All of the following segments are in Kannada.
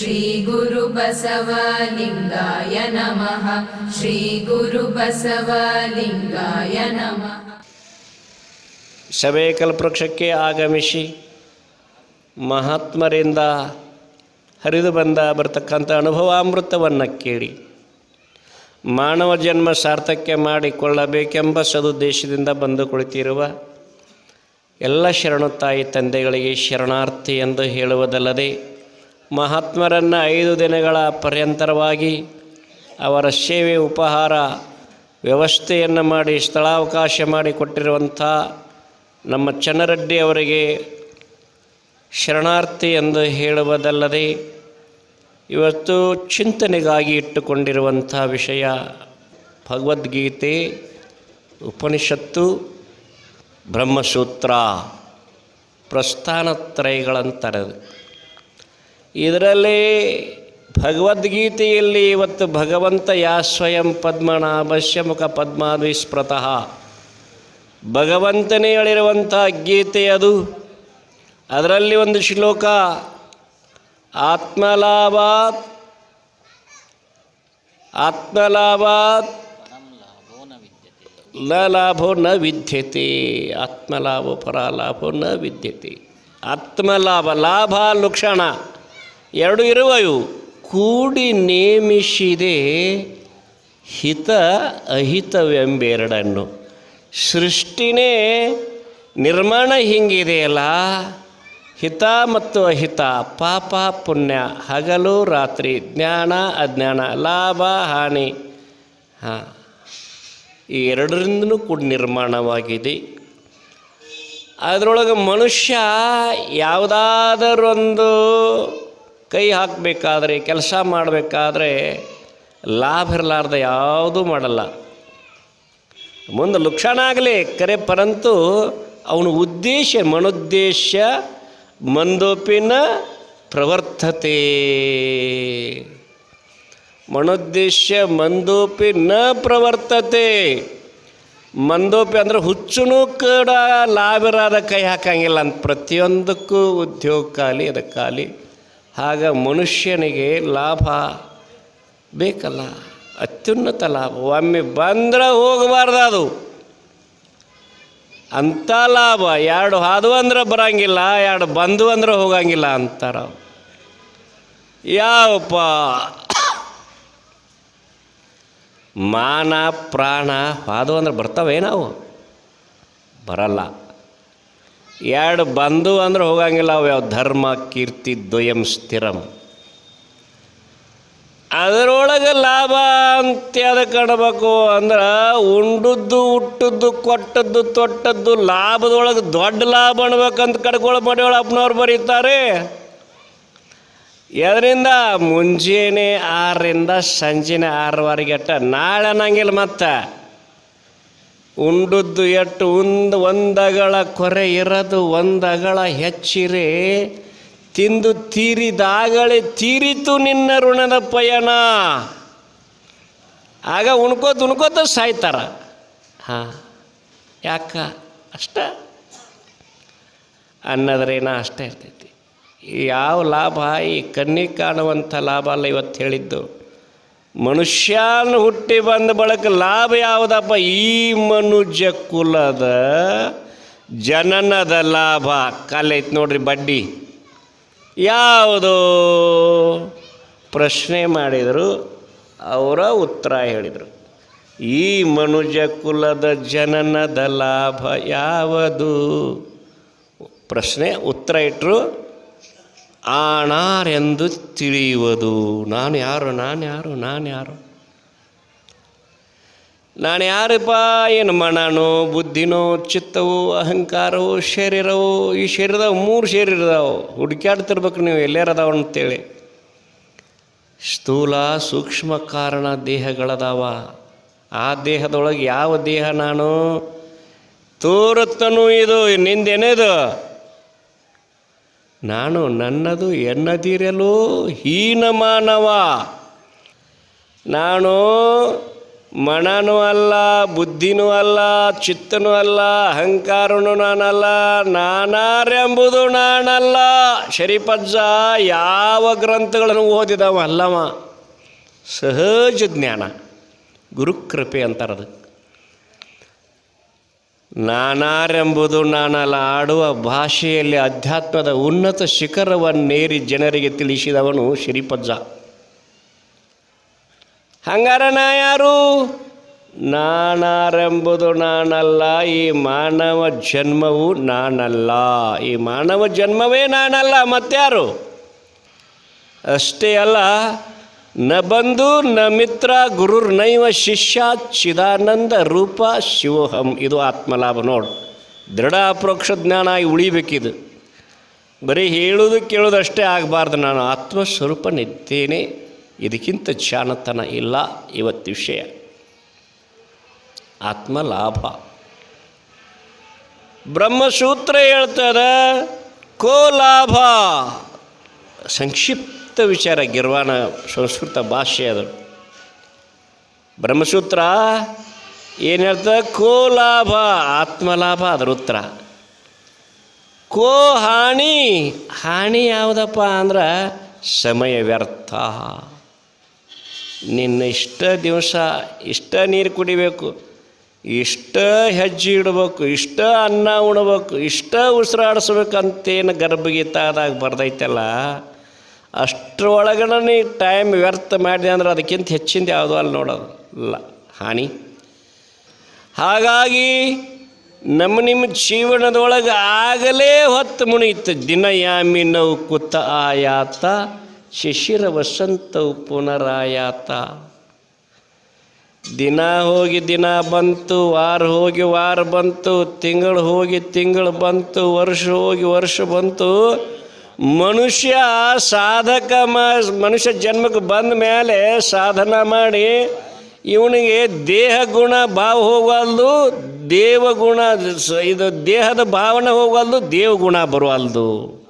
श्रीगुरुबसवलिङ्गाय नमः श्रीगुरुबसवलिङ्गाय नमः ಸಭೆ ಕಲ್ಪವೃಕ್ಷಕ್ಕೆ ಆಗಮಿಸಿ ಮಹಾತ್ಮರಿಂದ ಹರಿದು ಬಂದ ಬರ್ತಕ್ಕಂಥ ಅನುಭವಾಮೃತವನ್ನು ಕೇಳಿ ಮಾನವ ಜನ್ಮ ಸಾರ್ಥಕ್ಯ ಮಾಡಿಕೊಳ್ಳಬೇಕೆಂಬ ಸದುದ್ದೇಶದಿಂದ ಬಂದು ಕುಳಿತಿರುವ ಎಲ್ಲ ಶರಣು ತಾಯಿ ತಂದೆಗಳಿಗೆ ಶರಣಾರ್ಥಿ ಎಂದು ಹೇಳುವುದಲ್ಲದೆ ಮಹಾತ್ಮರನ್ನು ಐದು ದಿನಗಳ ಪರ್ಯಂತರವಾಗಿ ಅವರ ಸೇವೆ ಉಪಹಾರ ವ್ಯವಸ್ಥೆಯನ್ನು ಮಾಡಿ ಸ್ಥಳಾವಕಾಶ ಮಾಡಿ ಕೊಟ್ಟಿರುವಂಥ ನಮ್ಮ ಚನ್ನರೆಡ್ಡಿ ಅವರಿಗೆ ಶರಣಾರ್ಥಿ ಎಂದು ಹೇಳುವುದಲ್ಲದೆ ಇವತ್ತು ಚಿಂತನೆಗಾಗಿ ಇಟ್ಟುಕೊಂಡಿರುವಂಥ ವಿಷಯ ಭಗವದ್ಗೀತೆ, ಉಪನಿಷತ್ತು, ಬ್ರಹ್ಮಸೂತ್ರ ಪ್ರಸ್ಥಾನತ್ರಯಗಳಂತಾರೆ ಇದರಲ್ಲಿ ಭಗವದ್ಗೀತೆಯಲ್ಲಿ ಇವತ್ತು ಭಗವಂತ ಯಾ ಸ್ವಯಂ ಪದ್ಮನಾಭಸ್ಯ ಮುಖ ಪದ್ಮಾದ್ವಿಸ್ಮೃತಃ. ಭಗವಂತನೇ ಹೇಳಿರುವಂಥ ಗೀತೆ ಅದು. ಅದರಲ್ಲಿ ಒಂದು ಶ್ಲೋಕ, ಆತ್ಮಲಾಭಾತ್ ಆತ್ಮಲಾಭಾತ್ನ ಲಾಭೋ ನ ವಿದ್ಯತೆ, ಆತ್ಮಲಾಭೋ ಪರಲಾಭೋ ನ ವಿದ್ಯತೆ. ಆತ್ಮಲಾಭ, ಲಾಭ ಲಕ್ಷಣ. ಎರಡು ಇರುವ ಇವು ಕೂಡಿ ನೇಮಿಸಿದೆ ಹಿತ ಅಹಿತವೆಂಬೆರಡನ್ನು. ಸೃಷ್ಟಿನೇ ನಿರ್ಮಾಣ ಹಿಂಗಿದೆಯಲ್ಲ. ಹಿತ ಮತ್ತು ಅಹಿತ, ಪಾಪ, ಪುಣ್ಯ, ಹಗಲು, ರಾತ್ರಿ, ಜ್ಞಾನ, ಅಜ್ಞಾನ, ಲಾಭ, ಹಾನಿ. ಹಾಂ. ಈ ಎರಡರಿಂದನೂ ಕೂಡ ನಿರ್ಮಾಣವಾಗಿದೆ. ಅದರೊಳಗೆ ಮನುಷ್ಯ ಯಾವುದಾದರೊಂದು ಕೈ ಹಾಕಬೇಕಾದ್ರೆ, ಕೆಲಸ ಮಾಡಬೇಕಾದ್ರೆ ಲಾಭ ಇರಲಾರ್ದ ಯಾವುದೂ ಮಾಡಲ್ಲ. ಮುಂದೆ ಲುಕ್ಷಣ ಆಗಲಿ, ಕರೆ ಪರಂತು ಅವನ ಉದ್ದೇಶ, ಮನೋದ್ದೇಶ, ಮಂದೋಪಿನ ಪ್ರವರ್ತತೆ. ಮನೋದ್ದೇಶ ಮಂದೋಪಿ ನ ಪ್ರವರ್ತತೆ. ಮಂದೋಪಿ ಅಂದ್ರೆ ಹುಚ್ಚುನು ಕೂಡ ಲಾಭರಾದ ಕೈ ಹಾಕಂಗಿಲ್ಲ ಅಂತ ಪ್ರತಿಯೊಂದಕ್ಕೂ ಉದ್ಯೋಗ ಖಾಲಿ ಅದಕ್ಕೆ ಆಗ ಮನುಷ್ಯನಿಗೆ ಲಾಭ ಬೇಕಲ್ಲ, ಅತ್ಯುನ್ನತ ಲಾಭ. ಒಮ್ಮೆ ಬಂದ್ರೆ ಹೋಗಬಾರ್ದು ಅದು ಅಂಥ ಲಾಭ, ಎರಡು ಹಾದು ಅಂದ್ರೆ ಬರಂಗಿಲ್ಲ, ಎರಡು ಬಂದು ಅಂದ್ರೆ ಹೋಗಂಗಿಲ್ಲ ಅಂತಾರ ಯಾವಪ್ಪ? ಮಾನ, ಪ್ರಾಣ ಹಾದು ಅಂದ್ರೆ ಬರ್ತಾವೇನಾವು ಬರಲ್ಲ. ಎರಡು ಬಂದು ಅಂದ್ರೆ ಹೋಗಂಗಿಲ್ಲ, ಅವು ಯಾವ ಧರ್ಮ, ಕೀರ್ತಿ, ದ್ವಯಂ, ಸ್ಥಿರಂ. ಅದರೊಳಗೆ ಲಾಭ ಅಂತ ಕಾಣಬೇಕು ಅಂದ್ರೆ, ಉಂಡದ್ದು ಹುಟ್ಟದ್ದು ಕೊಟ್ಟದ್ದು, ತೊಟ್ಟದ್ದು, ಲಾಭದೊಳಗೆ ದೊಡ್ಡ ಲಾಭ ಅನ್ಬೇಕಂತ ಕಡ್ಕೊಳ ಮಡಿಯೊಳ ಅಪ್ಪನವ್ರು ಬರೀತಾರೆ. ಎದರಿಂದ ಮುಂಜಾನೆ ಆರರಿಂದ ಸಂಜೆನೆ ಆರವರೆಗೆ ಅಟ್ಟ ನಾಳೆ ಅನ್ನಂಗಿಲ್ಲ ಮತ್ತೆ. ಉಂಡದ್ದು ಎಟ್ಟು ಒಂದು ಒಂದಗಳ ಕೊರೆ ಇರದು ಒಂದಗಳ ಹೆಚ್ಚಿರೆ. ತಿಂದು ತೀರಿದಾಗಲೇ ತೀರಿತು ನಿನ್ನ ಋಣದ ಪಯಣ. ಆಗ ಉಣ್ಕೋತ ಉಣ್ಕೋತ ಸಾಯ್ತಾರ. ಹಾಂ, ಯಾಕ? ಅಷ್ಟ? ಅನ್ನೋದ್ರೇನ ಅಷ್ಟೇ ಇರ್ತೈತಿ. ಯಾವ ಲಾಭ, ಈ ಕಣ್ಣಿಗೆ ಕಾಣುವಂಥ ಲಾಭ ಅಲ್ಲ ಇವತ್ತು ಹೇಳಿದ್ದು. ಮನುಷ್ಯನ ಹುಟ್ಟಿ ಬಂದ ಬಳಕ ಲಾಭ ಯಾವುದಪ್ಪ? ಈ ಮನುಜ ಕುಲದ ಜನನದ ಲಾಭ. ಕಾಲೈತೆ ನೋಡ್ರಿ ಬಡ್ಡಿ. ಯಾವುದು ಪ್ರಶ್ನೆ ಮಾಡಿದರು, ಅವರ ಉತ್ತರ ಹೇಳಿದರು. ಈ ಮನುಜ ಕುಲದ ಜನನದ ಲಾಭ ಯಾವುದು? ಪ್ರಶ್ನೆ ಉತ್ತರ ಇಟ್ಟರು ಆಣಾರೆಂದು ತಿಳಿಯುವುದು. ನಾನು ಯಾರು? ನಾನು ಯಾರು? ನಾನು ಯಾರು? ನಾನು ಯಾರಪ್ಪ? ಏನು ಮನನೋ, ಬುದ್ಧಿನೋ, ಚಿತ್ತವೋ, ಅಹಂಕಾರವೋ, ಶರೀರವೋ, ಈ ಶರೀರದಾಗ ಮೂರು ಶರೀರ ಇದಾವೆ ಹುಡುಕ್ಯಾಡ್ತಿರ್ಬೇಕು ನೀವು, ಎಲ್ಲೇರದಾವ ಅಂತೇಳಿ. ಸ್ಥೂಲ, ಸೂಕ್ಷ್ಮ ಕಾರಣ ದೇಹಗಳದಾವ. ಆ ದೇಹದೊಳಗೆ ಯಾವ ದೇಹ ನಾನು? ತೋರುತ್ತನೂ ಇದು ನಿಂದೇನೇದು ನಾನು ನನ್ನದು ಎನ್ನದಿರಲು ಹೀನ ಮಾನವ ನಾನು ಮಣನೂ ಅಲ್ಲ, ಬುದ್ಧಿನೂ ಅಲ್ಲ, ಚಿತ್ತನೂ ಅಲ್ಲ, ಅಹಂಕಾರನೂ ನಾನಲ್ಲ, ನಾನಾರೆಂಬುದು ನಾನಲ್ಲ. ಶರೀಪಜ್ಜ, ಯಾವ ಗ್ರಂಥಗಳನ್ನು ಓದಿದವ ಅಲ್ಲವ ಸಹಜ ಜ್ಞಾನ, ಗುರುಕೃಪೆ ಅಂತಾರದು. ನಾನಾರೆಂಬುದು ನಾನಲ್ಲ, ಆಡುವ ಭಾಷೆಯಲ್ಲಿ ಅಧ್ಯಾತ್ಮದ ಉನ್ನತ ಶಿಖರವನ್ನೇರಿ ಜನರಿಗೆ ತಿಳಿಸಿದವನು ಶ್ರೀಪಜ್ಜ. ಹಂಗಾರ ನಾ ಯಾರು ನಾನಾರೆಂಬುದು ನಾನಲ್ಲ, ಈ ಮಾನವ ಜನ್ಮವು ನಾನಲ್ಲ. ಈ ಮಾನವ ಜನ್ಮವೇ ನಾನಲ್ಲ ಮತ್ತಾರು ಅಷ್ಟೇ ಅಲ್ಲ ನ ಬಂಧು, ನ ಮಿತ್ರ, ಗುರುರ್ ನೈವ ಶಿಷ್ಯ, ಚಿದಾನಂದ ರೂಪ, ಶಿವೋಹಂ. ಇದು ಆತ್ಮಲಾಭ ನೋಡು. ದೃಢ ಅಪ್ರೋಕ್ಷ ಜ್ಞಾನ ಆಗಿ ಉಳಿಬೇಕಿದು. ಬರೀ ಹೇಳೋದು ಕೇಳೋದಷ್ಟೇ ಆಗಬಾರ್ದು. ನಾನು ಆತ್ಮಸ್ವರೂಪನಿದ್ದೇನೆ ಇದಕ್ಕಿಂತ ಜಾಣತನ ಇಲ್ಲ ಇವತ್ತು ವಿಷಯ. ಆತ್ಮಲಾಭ. ಬ್ರಹ್ಮಸೂತ್ರ ಹೇಳ್ತದ, ಕೋ ಲಾಭ. ಸಂಕ್ಷಿಪ್ತ. ವಿಚಾರ ಗಿರ್ವಾಣ ಸಂಸ್ಕೃತ ಭಾಷೆ ಅದು. ಬ್ರಹ್ಮಸೂತ್ರ ಏನು ಹೇಳ್ತದೆ? ಕೋ ಲಾಭ, ಆತ್ಮಲಾಭ ಅದರ ಉತ್ತರ. ಕೋ ಹಾನಿ ಹಾನಿ ಯಾವುದಪ್ಪ ಅಂದ್ರೆ ಸಮಯ ವ್ಯರ್ಥ. ನಿನ್ನ ಇಷ್ಟ ದಿವಸ ಇಷ್ಟ ನೀರು ಕುಡಿಬೇಕು, ಇಷ್ಟ ಹೆಜ್ಜೆ ಇಡಬೇಕು, ಇಷ್ಟ ಅನ್ನ ಉಣ್ಬೇಕು, ಇಷ್ಟ ಉಸಿರಾಡಿಸ್ಬೇಕಂತೇನು ಗರ್ಭಗೀತಾದಾಗ ಬರ್ದೈತಲ್ಲ. ಅಷ್ಟರೊಳಗಡೆ ನೀ ಟೈಮ್ ವ್ಯರ್ಥ ಮಾಡಿದೆ ಅಂದ್ರೆ ಅದಕ್ಕಿಂತ ಹೆಚ್ಚಿಂದ ಯಾವುದೋ ಅಲ್ಲಿ ನೋಡೋದು ಇಲ್ಲ ಹಾನಿ. ಹಾಗಾಗಿ ನಮ್ಮ ನಿಮ್ಮ ಜೀವನದೊಳಗೆ ಆಗಲೇ ಹೊತ್ತು ಮುಣಿಯಿತು. ದಿನ ಯಾಮಿ ನೋವು ಕುತ್ತ ಆಯಾತ, ಶಿಶಿರ ವಸಂತವು ಪುನರಾಯಾತ. ದಿನ ಹೋಗಿ ದಿನ ಬಂತು, ವಾರ ಹೋಗಿ ವಾರ ಬಂತು, ತಿಂಗಳು ಹೋಗಿ ತಿಂಗಳು ಬಂತು, ವರ್ಷ ಹೋಗಿ ವರ್ಷ ಬಂತು. ಮನುಷ್ಯ ಸಾಧಕ ಮನುಷ್ಯ ಜನ್ಮಕ್ಕೆ ಬಂದ ಮೇಲೆ ಸಾಧನ ಮಾಡಿ ಇವನಿಗೆ ದೇಹ ಗುಣ ಭಾವ ಹೋಗಲ್ದು ದೇವಗುಣ ಇದು ದೇಹದ ಭಾವನೆ ಹೋಗಲ್ದು ದೇವಗುಣ ಬರುವಲ್ದು.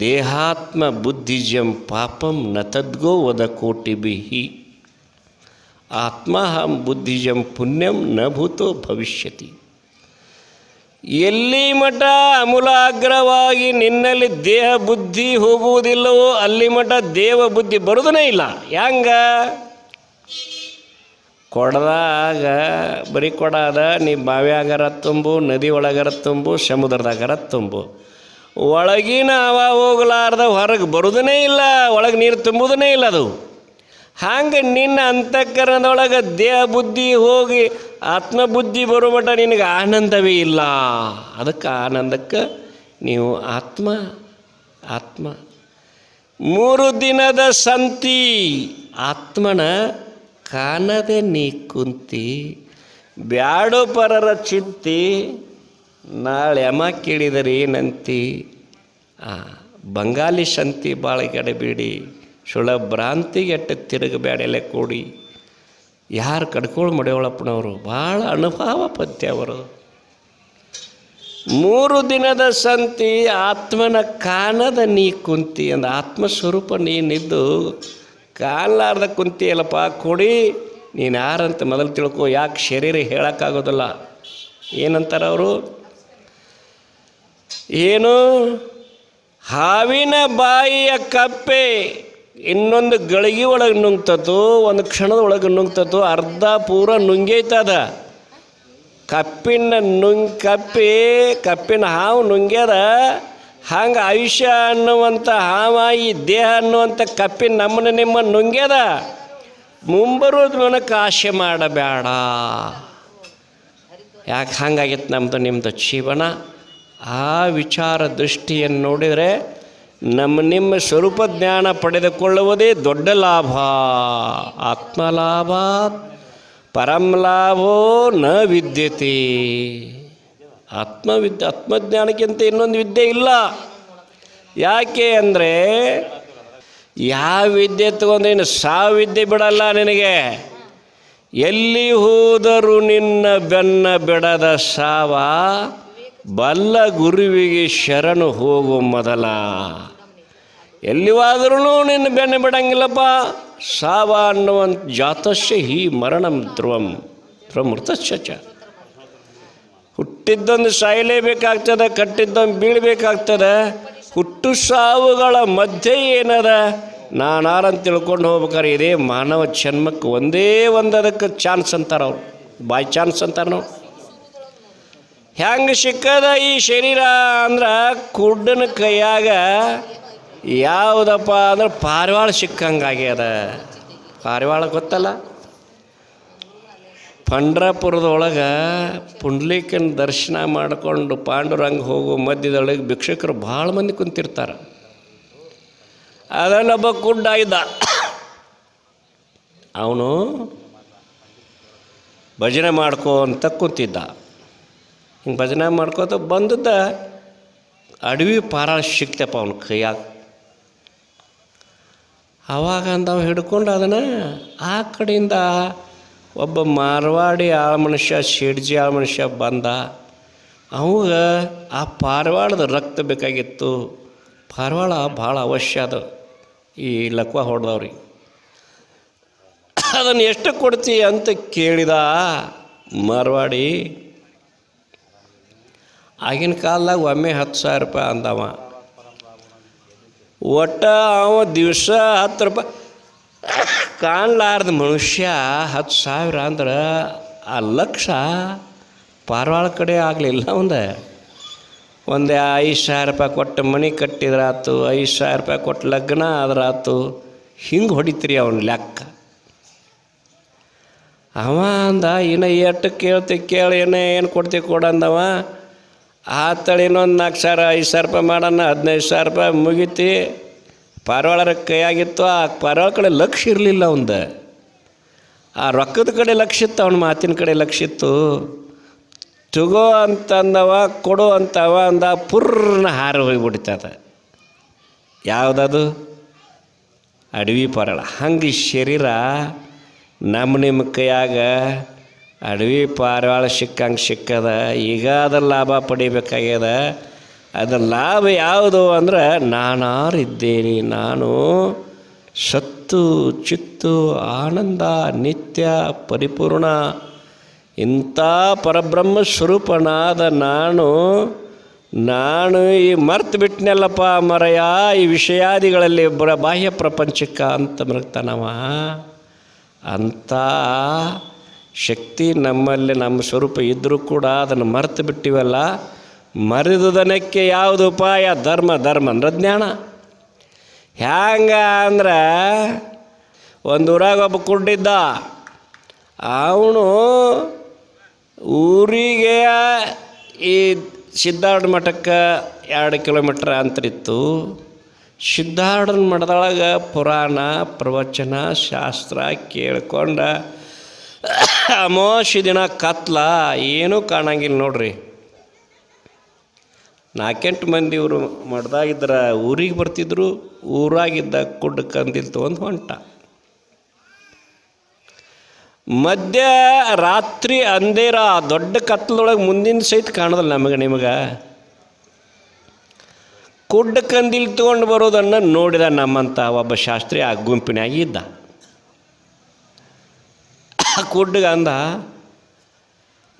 ದೇಹಾತ್ಮ ಬುದ್ಧಿಜಂ ಪಾಪಂ ನ ತದ್ಗೋ ವದ ಕೋಟಿ ಬಿಹಿ. ಆತ್ಮಹಂ ಬುದ್ಧಿಜಂ ಪುಣ್ಯಂ ನ ಭೂತೋ ಭವಿಷ್ಯತಿ. ಎಲ್ಲಿ ಮಠ ಅಮೂಲಾಗ್ರವಾಗಿ ನಿನ್ನಲ್ಲಿ ದೇಹ ಬುದ್ಧಿ ಹೋಗುವುದಿಲ್ಲವೋ ಅಲ್ಲಿ ಮಠ ದೇವ ಬುದ್ಧಿ ಬರೋದನೇ ಇಲ್ಲ. ಹ್ಯಾಂಗ? ಕೊಡದಾಗ, ಬರೀ ಕೊಡಾದ, ನೀ ಬಾವ್ಯಾಗರ ತುಂಬು, ನದಿ ಒಳಗರ ತುಂಬು, ಸಮುದ್ರದಾಗರ ತುಂಬು. ಒಳಗಿನ ಅವ ಹೋಗಲಾರ್ದ ಹೊರಗೆ ಬರೋದನೇ ಇಲ್ಲ, ಒಳಗೆ ನೀರು ತುಂಬುವುದನೇ ಇಲ್ಲ ಅದು. ಹಂಗೆ ನಿನ್ನ ಅಂತಃಕರಣದೊಳಗೆ ದೇಹ ಬುದ್ಧಿ ಹೋಗಿ ಆತ್ಮಬುದ್ಧಿ ಬರೋ ಮಟ್ಟ ನಿನಗೆ ಆನಂದವೇ ಇಲ್ಲ. ಅದಕ್ಕೆ ಆನಂದಕ್ಕೆ ನೀವು ಆತ್ಮ ಆತ್ಮ. ಮೂರು ದಿನದ ಸಂತಿ ಆತ್ಮನ ಕಾಣದೆ ನೀ ಕುಂತಿ, ಬ್ಯಾಡೋ ಪರರ ಚಿಂತಿ, ನಾಳೆ ಯಮ ಕೇಳಿದರೆ ಏನಂತಿ? ಆ ಬಂಗಾಲಿ ಸಂತಿ ಭಾಳ ಗಡಬೇಡಿ ಸುಳ ಭ್ರಾಂತಿಗೆ ಎಟ್ಟ ತಿರುಗಬೇಡೆಲೆ ಕೂಡಿ. ಯಾರು ಕಡ್ಕೋಳು ಮಡಿಯೋಳಪ್ಪನವರು? ಭಾಳ ಅನುಭವ ಪದ್ಯ ಅವರು. ಮೂರು ದಿನದ ಸಂತಿ ಆತ್ಮನ ಕಾಣದ ನೀ ಕುಂತಿ ಅಂದ. ಆತ್ಮಸ್ವರೂಪ ನೀನಿದ್ದು ಕಾಣಲಾರ್ದ ಕುಂತಿಯಲ್ಲಪ್ಪ ಕೊಡಿ. ನೀನು ಯಾರಂತ ಮೊದಲು ತಿಳ್ಕೊ, ಯಾಕೆ ಶರೀರ ಹೇಳೋಕ್ಕಾಗೋದಿಲ್ಲ? ಏನಂತಾರೆ ಅವರು? ಏನು? ಹಾವಿನ ಬಾಯಿಯ ಕಪ್ಪೆ ಇನ್ನೊಂದು ಗಳಿಗೆ ಒಳಗೆ ನುಂಗ್ತತು, ಒಂದು ಕ್ಷಣದ ಒಳಗೆ ನುಂಗ್ತತು, ಅರ್ಧ ಪೂರ ನುಂಗೈತದ. ಕಪ್ಪಿನ ನುಂಗ್, ಕಪ್ಪಿ, ಕಪ್ಪಿನ ಹಾವು ನುಂಗ್ಯದ. ಹಂಗೆ ಆಯುಷ್ಯ ಅನ್ನುವಂಥ ಹಾವ, ಈ ದೇಹ ಅನ್ನುವಂಥ ಕಪ್ಪಿನ ನಮ್ಮನ್ನು ನಿಮ್ಮ ನುಂಗ್ಯದ. ಮುಂಬರೋದು ನನಗೆ ಆಶೆ ಮಾಡಬೇಡ. ಯಾಕೆ ಹಂಗಾಗಿತ್ತು ನಮ್ಮದು ನಿಮ್ಮದು ಜೀವನ? ಆ ವಿಚಾರ ದೃಷ್ಟಿಯನ್ನು ನೋಡಿದರೆ ನಮ್ಮ ನಿಮ್ಮ ಸ್ವರೂಪ ಜ್ಞಾನ ಪಡೆದುಕೊಳ್ಳುವುದೇ ದೊಡ್ಡ ಲಾಭ. ಆತ್ಮಲಾಭ, ಪರಂ ಲಾಭೋ ನ ವಿದ್ಯತೆ. ಆತ್ಮವಿದ್, ಆತ್ಮಜ್ಞಾನಕ್ಕಿಂತ ಇನ್ನೊಂದು ವಿದ್ಯೆ ಇಲ್ಲ. ಯಾಕೆ ಅಂದರೆ, ಯಾವ ವಿದ್ಯೆ ತಗೊಂಡ್ರೆ ಸಾವ ವಿದ್ಯೆ ಬಿಡಲ್ಲ ನಿನಗೆ. ಎಲ್ಲಿ ಹೋದರೂ ನಿನ್ನ ಬೆನ್ನ ಬಿಡದ ಸಾವ ಬಲ್ಲ ಗುರುವಿಗೆ ಶರಣು ಹೋಗು ಮೊದಲ. ಎಲ್ಲಿವಾದ್ರೂ ನಿನ್ನ ಬೆನ್ನ ಬಿಡಂಗಿಲ್ಲಪ್ಪ. ಸಾವ ಅನ್ನುವಂಥ ಜಾತಸ್ಯ ಹಿ ಮರಣಂ ಧ್ರುವಂ. ಪ್ರಮೃತಶ್ಚ ಹುಟ್ಟಿದ್ದೊಂದು ಸಾಯಲೇಬೇಕಾಗ್ತದೆ, ಕಟ್ಟಿದ್ದೊಂದು ಬೀಳಬೇಕಾಗ್ತದೆ. ಹುಟ್ಟು ಸಾವುಗಳ ಮಧ್ಯೆ ಏನದ? ನಾನಾರಂತ ತಿಳ್ಕೊಂಡು ಹೋಗ್ಬೇಕಾದ್ರೆ ಇದೇ ಮಾನವ ಜನ್ಮಕ್ಕೆ ಒಂದೇ ಒಂದು ಅದಕ್ಕೆ ಚಾನ್ಸ್ ಅಂತಾರೆ ಅವ್ರು. ಬಾಯ್ ಚಾನ್ಸ್ ಅಂತಾರೆ ನಾವು ಹೆಂಗೆ ಸಿಕ್ಕದ ಈ ಶರೀರ ಅಂದ್ರೆ ಕುಡ್ಡನ ಕೈಯಾಗ ಯಾವುದಪ್ಪ ಅಂದ್ರೆ ಪಾರಿವಾಳ ಸಿಕ್ಕಂಗಾಗ್ಯದ. ಪಾರಿವಾಳ ಗೊತ್ತಲ್ಲ? ಪಂಡ್ರಾಪುರದೊಳಗೆ ಪುಂಡ್ಲಿಕನ ದರ್ಶನ ಮಾಡಿಕೊಂಡು ಪಾಂಡುರಂಗ ಹೋಗೋ ಮಧ್ಯದೊಳಗೆ ಭಿಕ್ಷಕರು ಭಾಳ ಮಂದಿ ಕುಂತಿರ್ತಾರೆ. ಅದನ್ನೊಬ್ಬ ಕುಡ್ಡ ಇದ್ದ ಅವನು ಭಜನೆ ಮಾಡ್ಕೋ ಅಂತ ಕುಂತಿದ್ದ. ಹಿಂಗೆ ಭಜನೆ ಮಾಡ್ಕೋತ ಬಂದದ್ದ ಅಡವಿ ಪಾರ ಸಿಕ್ತಪ್ಪ ಅವನ ಕೈಯಾಗ. ಆವಾಗ ಅಂದವ ಹಿಡ್ಕೊಂಡು ಅದನ್ನು ಆ ಕಡೆಯಿಂದ ಒಬ್ಬ ಮಾರ್ವಾಡಿ ಆಳ ಮನುಷ್ಯ, ಶಿಡ್ಜಿ ಆಳ ಮನುಷ್ಯ ಬಂದ. ಅವಾಗ ಆ ಪಾರವಾಳದ ರಕ್ತ ಬೇಕಾಗಿತ್ತು. ಪಾರವಾಳ ಭಾಳ ಅವಶ್ಯ ಅದು. ಈ ಲಕ್ವ ಹೊಡೆದವ್ರಿಗೆ. ಅದನ್ನು ಎಷ್ಟು ಕೊಡ್ತಿ ಅಂತ ಕೇಳಿದ ಮಾರವಾಡಿ ಆಗಿನ ಕಾಲದಾಗ ಒಮ್ಮೆ ಹತ್ತು ಸಾವಿರ ರೂಪಾಯಿ ಅಂದವ. ಒಟ್ಟ ಅವ ದಿವಸ ಹತ್ತು ರೂಪಾಯಿ. ಕಾಣಲಾರ್ದ ಮನುಷ್ಯ ಹತ್ತು ಸಾವಿರ ಅಂದ್ರೆ ಆ ಲಕ್ಷ ಪಾರ್ವಾಳ ಕಡೆ ಆಗಲಿಲ್ಲ ಒಂದು ಒಂದು ಐದು ಸಾವಿರ ರೂಪಾಯಿ ಕೊಟ್ಟು ಮನೆ ಕಟ್ಟಿದ್ರಾತು, ಐದು ಸಾವಿರ ರೂಪಾಯಿ ಕೊಟ್ಟು ಲಗ್ನ ಆದ್ರಾತು, ಹಿಂಗೆ ಹೊಡಿತ್ರಿ ಅವನು ಲೆಕ್ಕ. ಅವ ಅಂದ, ಇನ್ನು ಎಷ್ಟು ಕೇಳ್ತಿ ಕೇಳಿ ಏನೇ ಏನು ಕೊಡ್ತಿ ಕೊಡಂದವ ಆ ತಳಿ ಇನ್ನೊಂದು ನಾಲ್ಕು ಸಾವಿರ, ಐದು ಸಾವಿರ ರೂಪಾಯಿ ಮಾಡೋಣ ಹದಿನೈದು ಸಾವಿರ ರೂಪಾಯಿ ಮುಗೀತಿ. ಪಾರವಾಳರ ಕೈಯಾಗಿತ್ತು, ಆ ಪಾರಿವಾಳ ಕಡೆ ಲಕ್ಷ ಇರಲಿಲ್ಲ ಅವಂದು. ಆ ರೊಕ್ಕದ ಕಡೆ ಲಕ್ಷ ಇತ್ತು, ಅವನ ಮಾತಿನ ಕಡೆ ಲಕ್ಷ ಇತ್ತು. ತಗೋ ಅಂತಂದವ, ಕೊಡು ಅಂತವ ಅಂದ ಪುರ್ನ ಹಾರಿ ಹೋಗಿಬಿಡ್ತದ. ಯಾವುದದು? ಅಡವಿ ಪರಳ ಹಂಗೆ ಶರೀರ ನಮ್ಮ ನಿಮ್ಮ ಕೈಯಾಗ ಅಡವಿ ಪಾರಿವಾಳ ಸಿಕ್ಕಂಗೆ ಸಿಕ್ಕದ, ಈಗ ಅದ್ರ ಲಾಭ ಪಡಿಬೇಕಾಗ್ಯದ. ಅದರ ಲಾಭ ಯಾವುದು ಅಂದ್ರೆ, ನಾನಾರಿದ್ದೇನೆ, ನಾನು ಸತ್ತು, ಚಿತ್ತು, ಆನಂದ, ನಿತ್ಯ, ಪರಿಪೂರ್ಣ. ಇಂಥ ಪರಬ್ರಹ್ಮ ಸ್ವರೂಪನಾದ ನಾನು ನಾನು ಈ ಮರ್ತು ಬಿಟ್ಟನೆಲ್ಲಪ್ಪ ಮರಯ, ಈ ವಿಷಯಾದಿಗಳಲ್ಲಿ ಬಾಹ್ಯ ಪ್ರಪಂಚಕ್ಕೆ ಅಂತ ಮೃಗ್ತಾನವ. ಅಂಥ ಶಕ್ತಿ ನಮ್ಮಲ್ಲಿ ನಮ್ಮ ಸ್ವರೂಪ ಇದ್ದರೂ ಕೂಡ ಅದನ್ನು ಮರೆತು ಬಿಟ್ಟಿವಲ್ಲ, ಮರೆದುದನಕ್ಕೆ ಯಾವುದು ಉಪಾಯ? ಧರ್ಮ ಧರ್ಮ ಅಂದ್ರೆ ಜ್ಞಾನ. ಹ್ಯಾಂಗ ಅಂದ್ರೆ ಒಂದು ಊರಾಗ ಒಬ್ಬ ಕುಂಡಿದ್ದ, ಅವನು ಊರಿಗೆ ಈ ಸಿದ್ಧಾರ್ಥ ಮಠಕ್ಕೆ ಎರಡು ಕಿಲೋಮೀಟ್ರ್ ಅಂತರಿತ್ತು ಸಿದ್ಧಾರ್ಢನ ಮಠದೊಳಗೆ ಪುರಾಣ, ಪ್ರವಚನ, ಶಾಸ್ತ್ರ ಕೇಳ್ಕೊಂಡ ಅಮಾವಾಸ್ಯೆ ದಿನ ಕತ್ಲ, ಏನೂ ಕಾಣಂಗಿಲ್ಲ ನೋಡ್ರಿ. ನಾಲ್ಕೆಂಟು ಮಂದಿ ಇವರು ಮಡ್ದಾಗಿದ್ರ, ಊರಿಗೆ ಬರ್ತಿದ್ರು, ಊರಾಗಿದ್ದ ಕುಡ್ಡು ಕಂದಿಲ್ ತೊಗೊಂಡು ಹೊಂಟ. ಮಧ್ಯ ರಾತ್ರಿ ಅಂದೇರ ದೊಡ್ಡ ಕತ್ಲೊಳಗೆ ಮುಂದಿನ ಸಹಿತ ಕಾಣೋದಿಲ್ಲ ನಮಗೆ, ನಿಮಗೆ. ಕುಡ್ಡ ಕಂದಿಲ್ ತೊಗೊಂಡು ಬರೋದನ್ನು ನೋಡಿದ ನಮ್ಮಂಥ ಒಬ್ಬ ಶಾಸ್ತ್ರಿ ಆ ಗುಂಪಿನಾಗಿ ಇದ್ದ. ಆ ಕುಡ್ಡಗ ಅಂದ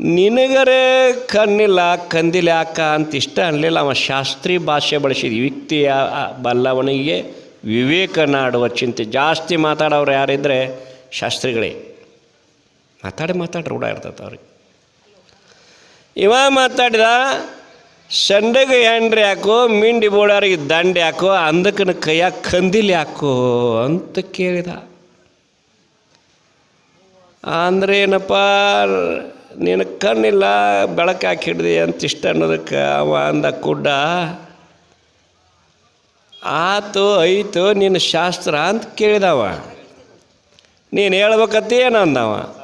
ನಿನಗರೇ ಕಣ್ಣಿಲ್ಲ, ಕಂದಿಲ್ಲ ಯಾಕ? ಅಂತ ಇಷ್ಟ ಅನ್ನಲಿಲ್ಲ ಅವ ಶಾಸ್ತ್ರಿ ಭಾಷೆ ಬಳಸಿದ ಯುಕ್ತಿಯ ಬಲ್ಲವನಿಗೆ ವಿವೇಕ ನಾಡುವ ಚಿಂತೆ. ಜಾಸ್ತಿ ಮಾತಾಡೋರು ಯಾರಿದ್ದರೆ ಶಾಸ್ತ್ರಿಗಳೇ. ಮಾತಾಡಿ, ಮಾತಾಡ್ರಿ ಕೂಡ ಇರ್ತೈತೆ ಅವ್ರಿಗೆ. ಇವ ಮಾತಾಡಿದ, ಸಂಡೆಗೆ ಹೆಂಡ್ರಿ ಯಾಕೋ ಮಿಂಡಿ ಬೋಳಾರಿಗೆ ದಂಡೆ ಯಾಕೋ ಅಂದಕ್ಕನ ಕೈಯಾಗ ಕಂದಿಲ್ ಯಾಕೋ ಅಂತ ಕೇಳಿದ. ಅಂದ್ರೆ ಏನಪ್ಪ ನಿನ್ನ ಕಣ್ಣಿಲ್ಲ, ಬೆಳಕು ಹಾಕಿ ಹಿಡ್ದಿ ಅಂತ ಇಷ್ಟ ಅನ್ನೋದಕ್ಕೆ ಅವ ಅಂದ ಕುಡ್ಡ ಆತು, ಐತು, ನಿನ್ನ ಶಾಸ್ತ್ರ ಅಂತ ಕೇಳಿದವ. ನೀನು ಹೇಳ್ಬೇಕತ್ತಿ ಏನು ಅಂದವ?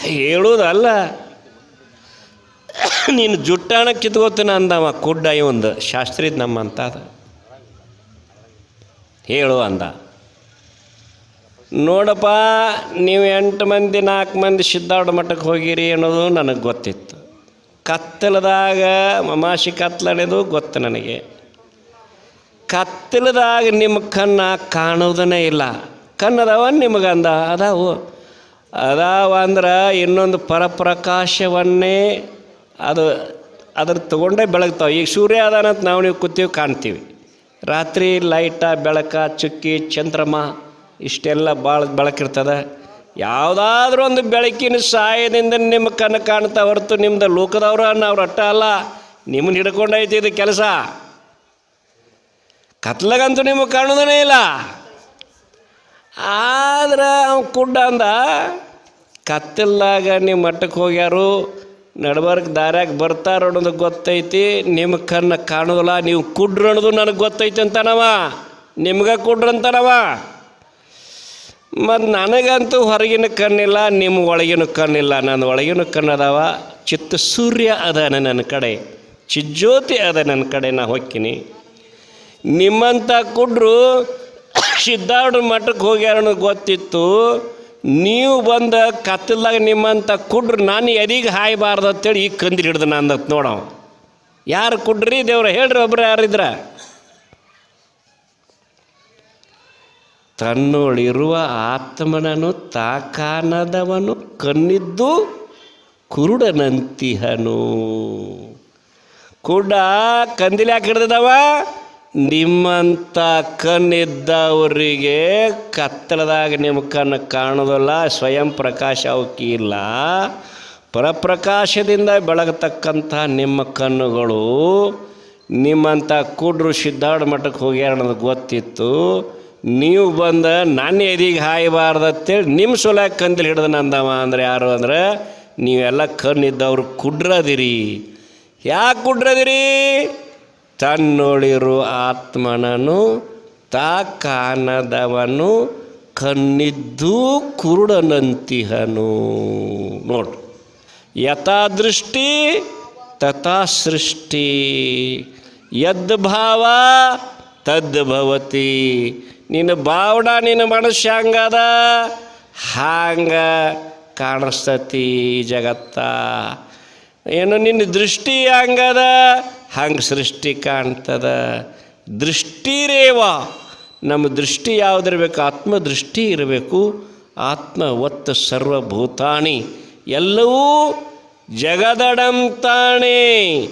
ಹೇಳೋದಲ್ಲ. ನೀನು ಜುಟ್ಟಾಣ ಕಿತ್ಕೋತೀನಿ ಅಂದವ ಕುಡ್ಡ ಇವಂದು ಶಾಸ್ತ್ರಿದ್ ನಮ್ಮ ಅಂತ ಅದ ಹೇಳು ಅಂದ. ನೋಡಪ್ಪ, ನೀವು ಎಂಟು ಮಂದಿ, ನಾಲ್ಕು ಮಂದಿ ಸಿದ್ಧಾರ್ಥ ಮಠಕ್ಕೆ ಹೋಗಿರಿ ಅನ್ನೋದು ನನಗೆ ಗೊತ್ತಿತ್ತು. ಕತ್ತಲದಾಗ, ಮಮಾಶಿ ಕತ್ಲನೇದು ಗೊತ್ತು ನನಗೆ. ಕತ್ತಲದಾಗ ನಿಮ್ಮ ಕಣ್ಣ ಕಾಣೋದನ್ನೇ ಇಲ್ಲ. ಕಣ್ಣದಾವ ನಿಮಗಂದ? ಅದಾವು. ಅದಾವ ಅಂದ್ರೆ ಇನ್ನೊಂದು ಪರಪ್ರಕಾಶವನ್ನೇ ಅದು ಅದ್ರ ತಗೊಂಡೇ ಬೆಳಗ್ತಾವೆ. ಈಗ ಸೂರ್ಯ ಅದಾನಂತ ನಾವು ನೀವು ಕೂತೀವಿ ಕಾಣ್ತೀವಿ. ರಾತ್ರಿ ಲೈಟ, ಬೆಳಕ, ಚುಕ್ಕಿ, ಚಂದ್ರಮ ಇಷ್ಟೆಲ್ಲ ಭಾಳ ಬೆಳಕಿರ್ತದೆ ಯಾವುದಾದ್ರೂ ಒಂದು ಬೆಳಕಿನ ಸಹಾಯದಿಂದ ನಿಮ್ಮ ಕಣ್ಣು ಕಾಣ್ತಾ ಹೊರತು ನಿಮ್ದು ಲೋಕದವ್ರು ನಾವು ಅಟ್ಟ ಅಲ್ಲ. ನಿಮ್ಮನ್ನ ಹಿಡ್ಕೊಂಡೈತಿ ಇದು ಕೆಲಸ. ಕತ್ಲಗಂತೂ ನಿಮಗೆ ಕಾಣೋದೇ ಇಲ್ಲ. ಆದ್ರೆ ಅವ ಕುಡ್ಡ ಅಂದ, ಕತ್ತಲ್ದಾಗ ನಿಮ್ಮ ಮಟ್ಟಕ್ಕೆ ಹೋಗ್ಯಾರು, ನಡ್ಬರ್ಕ್ ದಾರ್ಯಾಗ ಬರ್ತಾರ ಅನ್ನೋದು ಗೊತ್ತೈತಿ ನಿಮ್ಮ ಕಣ್ಣು ಕಾಣೋದಿಲ್ಲ, ನೀವು ಕುಡ್ರು ಅನ್ನೋದು ನನಗೆ ಗೊತ್ತೈತಿ ಅಂತಾನವ. ನಿಮ್ಗೆ ಕುಡ್ರು ಅಂತಾನವ. ಮತ್ತು ನನಗಂತೂ ಹೊರಗಿನ ಕಣ್ಣಿಲ್ಲ, ನಿಮ್ಮ ಒಳಗಿನ ಕಣ್ಣಿಲ್ಲ. ನನ್ನ ಒಳಗಿನ ಕಣ್ಣು ಚಿತ್ತ ಸೂರ್ಯ ಅದಾನೆ ನನ್ನ ಕಡೆ. ಚಿಜ್ಯೋತಿ ಅದ ನನ್ನ ಕಡೆ, ನಾ ಹೊಕ್ಕಿನಿ. ನಿಮ್ಮಂಥ ಕುಡ್ರು ಸಿದ್ಧಾರ್ಢ ಮಠಕ್ಕೆ ಹೋಗ್ಯಾರ ಗೊತ್ತಿತ್ತು. ನೀವು ಬಂದ ಕತ್ತಲ್ದಾಗ ನಿಮ್ಮಂಥ ಕುಡ್ರು, ನಾನು ಎದಿಗೆ ಹಾಯಬಾರ್ದು ಅಂತೇಳಿ ಈಗ ಕಂದಿರಿ ಹಿಡ್ದು ನಾನು ನೋಡವ ಯಾರು ಕುಡ್ರಿ ದೇವ್ರ? ಹೇಳ್ರಿ ಒಬ್ರು ಯಾರಿದ್ರ? ತನ್ನೊಳಿರುವ ಆತ್ಮನನು ತಾಕಾನದವನು ಕಣ್ಣಿದ್ದು ಕುರುಡನಂತಿಹನು. ಕುಡ ಕಂದಿಲಿ ಹಾಕಿಡ್ದವ ನಿಮ್ಮಂಥ ಕಣ್ಣಿದ್ದವರಿಗೆ ಕತ್ತಲದಾಗ ನಿಮ್ಮ ಕಣ್ಣು ಕಾಣೋದಲ್ಲ, ಸ್ವಯಂ ಪ್ರಕಾಶ ಅವಕ್ಕೆ ಇಲ್ಲ. ಪರಪ್ರಕಾಶದಿಂದ ಬೆಳಗತಕ್ಕಂಥ ನಿಮ್ಮ ಕಣ್ಣುಗಳು ನಿಮ್ಮಂಥ ಕುಡ್ರು ಸಿದ್ಧಾರ್ಢ ಮಠಕ್ಕೆ ಹೋಗ್ಯಾರ ಅನ್ನೋದು ಗೊತ್ತಿತ್ತು. ನೀವು ಬಂದ ನನ್ನ ಎದಿಗೆ ಹಾಯಬಾರ್ದು ಅಂತೇಳಿ ನಿಮ್ಮ ಸೊಲ್ಯಾಗ ಕಂದಿಲ್ ಹಿಡ್ದು ನಂದವ ಅಂದ್ರೆ ಯಾರು ಅಂದ್ರೆ ನೀವೆಲ್ಲ ಕಣ್ಣಿದ್ದವ್ರು ಕುಡ್ರದಿರಿ. ಯಾಕೆ ಕುಡ್ರದಿರಿ? ತನ್ನೊಳಿರು ಆತ್ಮನನು, ತಾ ಕಾಣದವನು, ಕಣ್ಣಿದ್ದು ಕುರುಡನಂತಿಹನು. ನೋಡು. ಯಥಾ ದೃಷ್ಟಿ ತಥಾ ಸೃಷ್ಟಿ ಯದ್ ಭಾವ ತದ್ ಭವತಿ ನಿನ್ನ ಭಾವನ ನಿನ್ನ ಮನಸ್ಸು ಹಂಗದ ಹಾಂಗ ಕಾಣಿಸ್ತತಿ ಜಗತ್ತ. ಏನು ನಿನ್ನ ದೃಷ್ಟಿ ಹಂಗದ ಹಂಗೆ ಸೃಷ್ಟಿ ಕಾಣ್ತದ? ದೃಷ್ಟಿರೇವ ನಮ್ಮ ದೃಷ್ಟಿ ಯಾವುದಿರಬೇಕು? ಆತ್ಮದೃಷ್ಟಿ ಇರಬೇಕು. ಆತ್ಮ ಒತ್ತು ಸರ್ವಭೂತಾಣಿ. ಎಲ್ಲವೂ ಜಗದಡಂ ತಾನೇ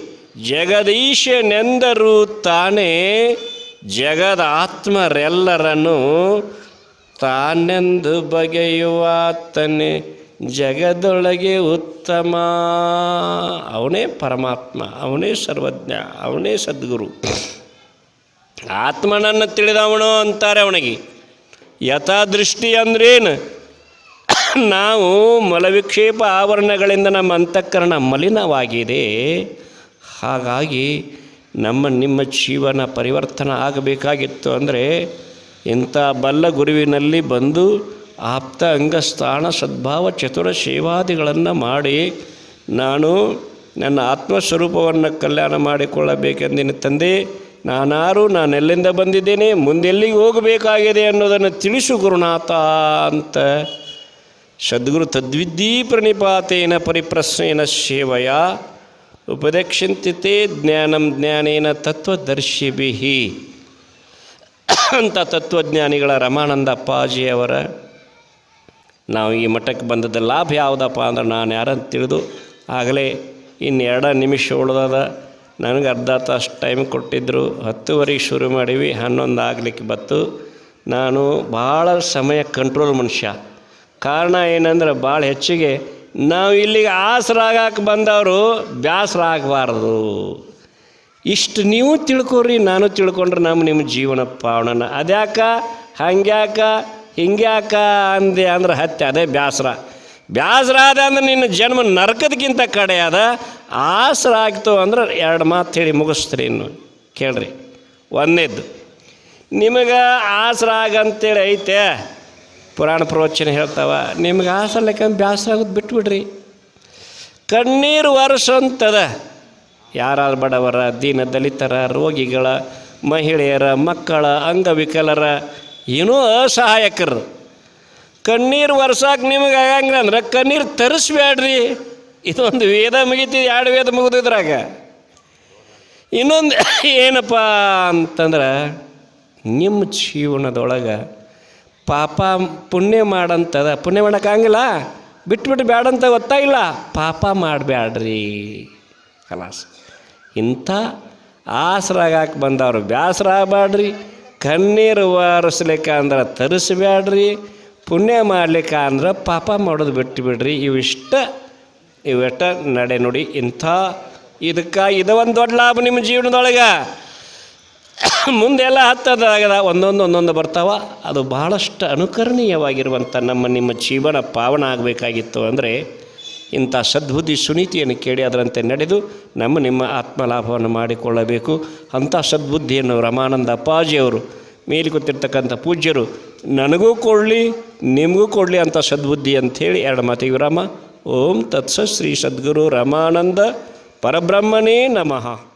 ಜಗದೀಶನೆಂದರು ತಾನೇ ಜಗದ ಆತ್ಮರೆಲ್ಲರನ್ನು ತಾನೆಂದು ಬಗೆಯುವಾತನೇ. ಜಗದೊಳಗೆ ಉತ್ತಮ. ಅವನೇ ಪರಮಾತ್ಮ, ಅವನೇ ಸರ್ವಜ್ಞ, ಅವನೇ ಸದ್ಗುರು. ಆತ್ಮನನ್ನು ತಿಳಿದವನು ಅಂತಾರೆ ಅವನಿಗೆ. ಯಥಾದೃಷ್ಟಿ ಅಂದ್ರೇನು? ನಾವು ಮಲವಿಕ್ಷೇಪ ಆವರಣಗಳಿಂದ ನಮ್ಮ ಅಂತಃಕರಣ ಮಲಿನವಾಗಿದೆ. ಹಾಗಾಗಿ ನಮ್ಮ ನಿಮ್ಮ ಜೀವನ ಪರಿವರ್ತನೆ ಆಗಬೇಕಾಗಿತ್ತು ಅಂದರೆ ಇಂಥ ಬಲ್ಲ ಗುರುವಿನಲ್ಲಿ ಬಂದು ಆಪ್ತ ಅಂಗಸ್ಥಾನ ಸದ್ಭಾವ ಚತುರ ಸೇವಾದಿಗಳನ್ನು ಮಾಡಿ ನಾನು ನನ್ನ ಆತ್ಮಸ್ವರೂಪವನ್ನು ಕಲ್ಯಾಣ ಮಾಡಿಕೊಳ್ಳಬೇಕೆಂದಿನ ತಂದೆ, ನಾನಾರು ನಾನೆಲ್ಲಿಂದ ಬಂದಿದ್ದೇನೆ, ಮುಂದೆಲ್ಲಿಗೆ ಹೋಗಬೇಕಾಗಿದೆ ಅನ್ನೋದನ್ನು ತಿಳಿಸು ಗುರುನಾಥ ಅಂತ ಸದ್ಗುರು ತದ್ವಿದ್ದೀ ಪ್ರಣಿಪಾತೇನ ಪರಿಪ್ರಶ್ನೇನ ಸೇವಯ. ಉಪದೇಕ್ಷಂತಿತೆ ಜ್ಞಾನಂ ಜ್ಞಾನೇನ ತತ್ವದರ್ಶಿಭಿ. ಅಂತ ತತ್ವಜ್ಞಾನಿಗಳ ರಮಾನಂದ ಅಪ್ಪಾಜಿಯವರ ನಾವು ಈ ಮಠಕ್ಕೆ ಬಂದದ ಲಾಭ ಯಾವುದಪ್ಪ ಅಂದ್ರೆ ನಾನು ಯಾರಂತ ತಿಳಿದು ಆಗಲೇ ಇನ್ನೆರಡು ನಿಮಿಷ ಉಳ್ದದ. ನನಗೆ ಅರ್ಧ ತಾಸು ಟೈಮ್ ಕೊಟ್ಟಿದ್ದರು ಹತ್ತುವರೆಗೆ ಶುರು ಮಾಡೀವಿ, ಹನ್ನೊಂದು ಆಗಲಿಕ್ಕೆ ಬತ್ತು ನಾನು ಭಾಳ ಸಮಯ ಕಂಟ್ರೋಲ್ ಮನುಷ್ಯ. ಕಾರಣ ಏನಂದ್ರೆ ಭಾಳ ಹೆಚ್ಚಿಗೆ ನಾವು ಇಲ್ಲಿಗೆ ಆಸರಾಗಕ್ಕೆ ಬಂದವರು ಬ್ಯಾಸರ ಆಗಬಾರ್ದು ಇಷ್ಟು ನೀವು ತಿಳ್ಕೊರಿ, ನಾನು ತಿಳ್ಕೊಂಡ್ರೆ ನಮ್ಮ ನಿಮ್ಮ ಜೀವನ ಪಾವಣನ ಅದ್ಯಾಕ? ಹಂಗ್ಯಾಕ? ಹಿಂಗ್ಯಾಕ ಅಂದೆ ಅಂದ್ರೆ ಹತ್ಯೆ, ಅದೇ ಬ್ಯಾಸರ. ಬ್ಯಾಸರ ಆದ ಅಂದ್ರೆ ನಿನ್ನ ಜನ್ಮ ನರಕದಕ್ಕಿಂತ ಕಡೆ ಅದ ಆಸರ ಆಗ್ತು ಅಂದ್ರೆ ಎರಡು ಮಾತು ಹೇಳಿ ಮುಗಿಸ್ತೀರಿ ಇನ್ನು, ಕೇಳ್ರಿ. ಒಂದೇದ್ದು, ನಿಮಗೆ ಆಸರ ಆಗಂತೇಳಿ ಐತೆ. ಪುರಾಣ ಪ್ರವಚನ ಹೇಳ್ತಾವ, ನಿಮ್ಗೆ ಆಸರ ಲೆಕ್ಕ ಬ್ಯಾಸರ ಆಗೋದು ಬಿಟ್ಬಿಡ್ರಿ. ಕಣ್ಣೀರು ವರ್ಷಂತದ ಯಾರು ಬಡವರ, ದೀನ ದಲಿತರ, ರೋಗಿಗಳ, ಮಹಿಳೆಯರ, ಮಕ್ಕಳ, ಅಂಗವಿಕಲರ, ಏನೂ ಅಸಹಾಯಕರು. ಕಣ್ಣೀರು ವರ್ಷಕ್ಕೆ ನಿಮಗೆ ಆಗಂಗಿಲ್ಲ ಅಂದ್ರೆ ಕಣ್ಣೀರು ತರಿಸ್ಬೇಡ್ರಿ ಇದೊಂದು ವೇದ ಮುಗಿತಿ ಎರಡು ವೇದ ಮುಗಿದಿದ್ರಾಗ ಇನ್ನೊಂದು ಏನಪ್ಪ ಅಂತಂದ್ರೆ, ನಿಮ್ಮ ಜೀವನದೊಳಗೆ ಪಾಪ ಪುಣ್ಯ ಮಾಡಂತದ. ಪುಣ್ಯ ಮಾಡೋಕ್ಕಾಗಿಲ್ಲ ಬಿಟ್ಬಿಟ್ಟು ಬ್ಯಾಡಂತ ಗೊತ್ತಾಗಿಲ್ಲ ಪಾಪ ಮಾಡಬ್ಯಾಡ್ರಿ. ಕಲಾಸ್ ಇಂಥ ಆಸರಾಗಾಕೆ ಬಂದವರು ಬ್ಯಾಸರ ಆಗಬೇಡ್ರಿ ಕಣ್ಣೀರು ವಾರಿಸ್ಲಿಕ್ಕೆ ಅಂದ್ರೆ ತರಿಸ್ಬ್ಯಾಡ್ರಿ. ಪುಣ್ಯ ಮಾಡ್ಲಿಕ್ಕೆ ಅಂದ್ರೆ ಪಾಪ ಮಾಡೋದು ಬಿಟ್ಟು ಬಿಡ್ರಿ ಇವಿಷ್ಟ ಇವೆಷ್ಟ ನಡೆ ನುಡಿ ಇಂಥ. ಇದಕ್ಕೆ ಇದು ಒಂದು ದೊಡ್ಡ ಲಾಭ ನಿಮ್ಮ ಜೀವನದೊಳಗೆ. ಮುಂದೆಲ್ಲ ಹತ್ತದಾಗದ ಒಂದೊಂದು ಒಂದೊಂದು ಬರ್ತಾವ. ಅದು ಬಹಳಷ್ಟು ಅನುಕರಣೀಯವಾಗಿರುವಂಥ ನಮ್ಮ ನಿಮ್ಮ ಜೀವನ ಪಾವನ ಆಗಬೇಕಾಗಿತ್ತು ಅಂದರೆ ಇಂಥ ಸದ್ಬುದ್ಧಿ ಸುನೀತಿಯನ್ನು ಕೇಳಿ ಅದರಂತೆ ನಡೆದು ನಮ್ಮ ನಿಮ್ಮ ಆತ್ಮಲಾಭವನ್ನು ಮಾಡಿಕೊಳ್ಳಬೇಕು. ಅಂಥ ಸದ್ಬುದ್ಧಿಯನ್ನು ರಮಾನಂದ ಅಪ್ಪಾಜಿಯವರು ಮೇಲೆ ಕೂತಿರ್ತಕ್ಕಂಥ ಪೂಜ್ಯರು, ನನಗೂ ಕೊಡಲಿ, ನಿಮಗೂ ಕೊಡಲಿ ಅಂತ ಸದ್ಬುದ್ಧಿ ಅಂಥೇಳಿ ಎರಡು ಮಾತಿಗೆ ವಿರಾಮ ಓಂ ತತ್ಸ ಶ್ರೀ ಸದ್ಗುರು ರಮಾನಂದ ಪರಬ್ರಹ್ಮನೇ ನಮಃ.